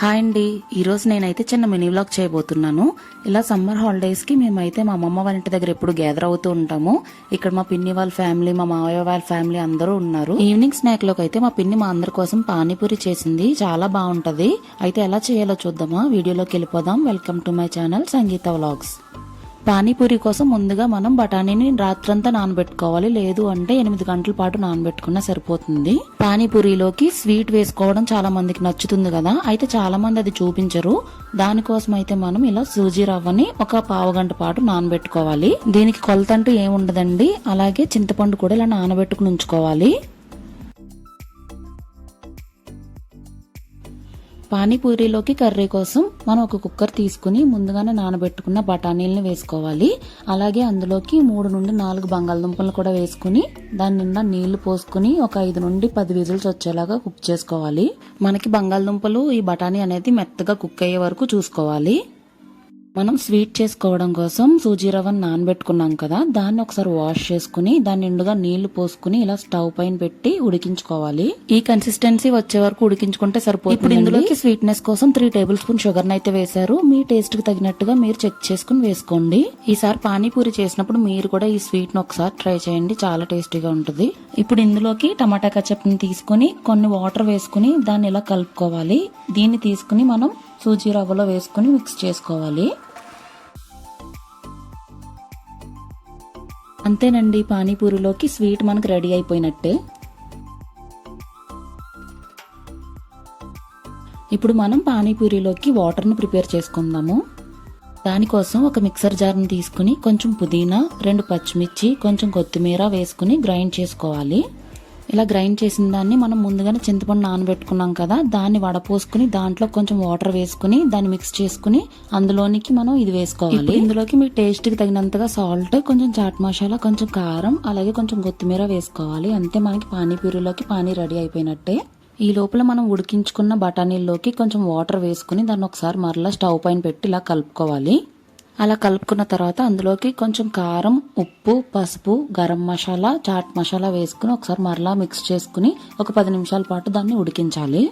Hi అండి. ఈరోజు నేనైతే చిన్న మినీ వ్లాగ్ చేయబోతున్నాను. ఇలా సమ్మర్ హాలిడేస్కి మేమైతే మా అమ్మమ్మ వాళ్ళ ఇంటి దగ్గర ఎప్పుడు గ్యాదర్ అవుతూ ఉంటాము. ఇక్కడ మా పిన్ని వాళ్ళ ఫ్యామిలీ మా మావయ్య వాళ్ళ ఫ్యామిలీ అందరూ ఉన్నారు. ఈవినింగ్ స్నాక్లోకి అయితే మా పిన్ని మా అందరి కోసం పానీపూరి చేసింది. చాలా బాగుంటుంది. అయితే ఎలా చేయాలో చూద్దామా? వీడియోలోకి వెళ్ళిపోదాం. Welcome to my channel Sangeetha vlogs panipuri కోసం ముందుగా మనం బఠానీని రాత్రంతా నానబెట్టుకోవాలి. లేదు అంటే ఎనిమిది గంటల పాటు నానబెట్టుకున్నా సరిపోతుంది. పానీపూరిలోకి స్వీట్ వేసుకోవడం చాలా మందికి నచ్చుతుంది కదా. అయితే చాలా మంది అది చూపించరు. దానికోసం అయితే మనం ఇలా సూజీ రవ్వని ఒక పావు గంట పాటు నానబెట్టుకోవాలి. దీనికి కొలత అంటూ ఏముండదండి? అలాగే చింతపండు కూడా ఇలా నానబెట్టుకుని ఉంచుకోవాలి. పానీపూరిలోకి కర్రీ కోసం మనం ఒక కుక్కర్ తీసుకుని ముందుగానే నానబెట్టుకున్న బఠానీలను వేసుకోవాలి. అలాగే అందులోకి మూడు నుండి నాలుగు బంగాళదుంపలు కూడా వేసుకుని దాని నిండా నీళ్ళు పోసుకుని ఒక ఐదు నుండి పది విజిల్స్ వచ్చేలాగా కుక్ చేసుకోవాలి. మనకి బంగాళదుంపలు ఈ బఠానీ అనేది మెత్తగా కుక్ అయ్యే వరకు చూసుకోవాలి. మనం స్వీట్ చేసుకోవడం కోసం సూజీ రవ్వను నానబెట్టుకున్నాం కదా దాన్ని ఒకసారి వాష్ చేసుకుని దాన్ని నిండుగా నీళ్ళు పోసుకుని ఇలా స్టవ్ పైన పెట్టి ఉడికించుకోవాలి. ఈ కన్సిస్టెన్సీ వచ్చే వరకు ఉడికించుకుంటే సరిపోతుంది ఇప్పుడు ఇందులోకి స్వీట్నెస్ కోసం త్రీ టేబుల్ స్పూన్ షుగర్ అయితే వేశారు. మీ టేస్ట్కి తగినట్టుగా మీరు చెక్ చేసుకుని వేసుకోండి. ఈసారి పానీపూరి చేసినప్పుడు మీరు కూడా ఈ స్వీట్ను ఒకసారి ట్రై చేయండి. చాలా టేస్టీగా ఉంటుంది. ఇప్పుడు ఇందులోకి టమాటా కచప్ని తీసుకుని కొన్ని వాటర్ వేసుకుని దాన్ని ఇలా కలుపుకోవాలి. దీన్ని తీసుకుని మనం సూజీ రవ్వలో వేసుకుని మిక్స్ చేసుకోవాలి. అంతేనండి పానీపూరిలోకి స్వీట్ మనకు రెడీ అయిపోయినట్టే. ఇప్పుడు మనం పానీపూరిలోకి వాటర్ని ప్రిపేర్ చేసుకుందాము. దానికోసం ఒక మిక్సర్ జార్ని తీసుకుని కొంచెం పుదీనా రెండు పచ్చిమిర్చి కొంచెం కొత్తిమీర వేసుకుని గ్రైండ్ చేసుకోవాలి. ఇలా గ్రైండ్ చేసిన దాన్ని మనం ముందుగానే చింతపండు నానబెట్టుకున్నాం కదా దాన్ని వడపోసుకుని దాంట్లో కొంచెం వాటర్ వేసుకుని దాన్ని మిక్స్ చేసుకుని అందులోనికి మనం ఇది వేసుకోవాలి. ఇందులోకి మీ టేస్ట్కి తగినంతగా సాల్ట్ కొంచెం చాట్ మసాలా కొంచెం కారం అలాగే కొంచెం కొత్తిమీర వేసుకోవాలి. అంతే మనకి పానీపూరిలోకి పానీ రెడీ అయిపోయినట్టే. ఈ లోపల మనం ఉడికించుకున్న బఠానీల్లోకి కొంచెం వాటర్ వేసుకుని దాన్ని ఒకసారి మరలా స్టవ్ పైన పెట్టి ఇలా కలుపుకోవాలి. అలా కలుపుకున్న తర్వాత అందులోకి కొంచెం కారం ఉప్పు పసుపు గరం మసాలా చాట్ మసాలా వేసుకుని ఒకసారి మరలా మిక్స్ చేసుకుని ఒక పది నిమిషాల పాటు దాన్ని ఉడికించాలి.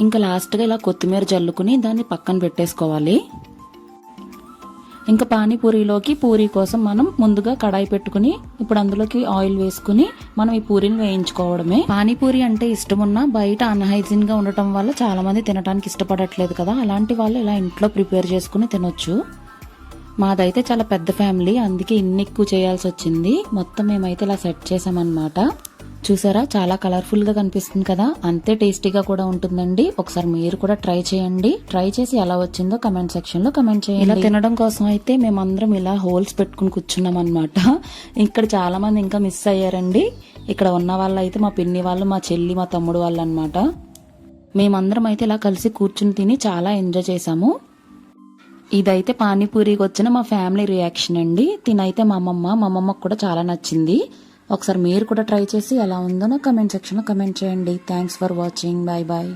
ఇంకా లాస్ట్గా ఇలా కొత్తిమీర జల్లుకుని దాన్ని పక్కన పెట్టేసుకోవాలి. ఇంకా పానీపూరిలోకి పూరి కోసం మనం ముందుగా కడాయి పెట్టుకుని ఇప్పుడు అందులోకి ఆయిల్ వేసుకుని మనం ఈ పూరిని వేయించుకోవడమే. పానీపూరి అంటే ఇష్టం ఉన్నా బయట అన్హైజీన్గా ఉండటం వల్ల చాలా మంది తినడానికి ఇష్టపడట్లేదు కదా. అలాంటి వాళ్ళు ఇలా ఇంట్లో ప్రిపేర్ చేసుకుని తినొచ్చు. మాదైతే చాలా పెద్ద ఫ్యామిలీ అందుకే ఇన్ని ఎక్కువ చేయాల్సి వచ్చింది మొత్తం మేమైతే ఇలా సెట్ చేసామన్నమాట. చూసారా? చాలా కలర్ఫుల్గా కనిపిస్తుంది కదా? అంతే టేస్టీగా కూడా ఉంటుందండి. ఒకసారి మీరు కూడా ట్రై చేయండి. ట్రై చేసి ఎలా వచ్చిందో కమెంట్ సెక్షన్లో కమెంట్ చేయండి. ఇలా తినడం కోసం అయితే మేమందరం ఇలా హోల్స్ పెట్టుకుని కూర్చున్నాం అనమాట ఇక్కడ చాలా మంది ఇంకా మిస్ అయ్యారండి. ఇక్కడ ఉన్న వాళ్ళు అయితే మా పిన్ని వాళ్ళు మా చెల్లి మా తమ్ముడు వాళ్ళు అనమాట మేమందరం అయితే ఇలా కలిసి కూర్చుని తిని చాలా ఎంజాయ్ చేసాము ఇదైతే పానీపూరికి వచ్చిన మా ఫ్యామిలీ రియాక్షన్ అండి. తినైతే మా అమ్మమ్మ మా అమ్మమ్మకు కూడా చాలా నచ్చింది. ఒకసారి మీరు కూడా ట్రై చేసి ఎలా ఉందో నా కమెంట్ సెక్షన్లో కమెంట్ చేయండి. Thanks for watching bye bye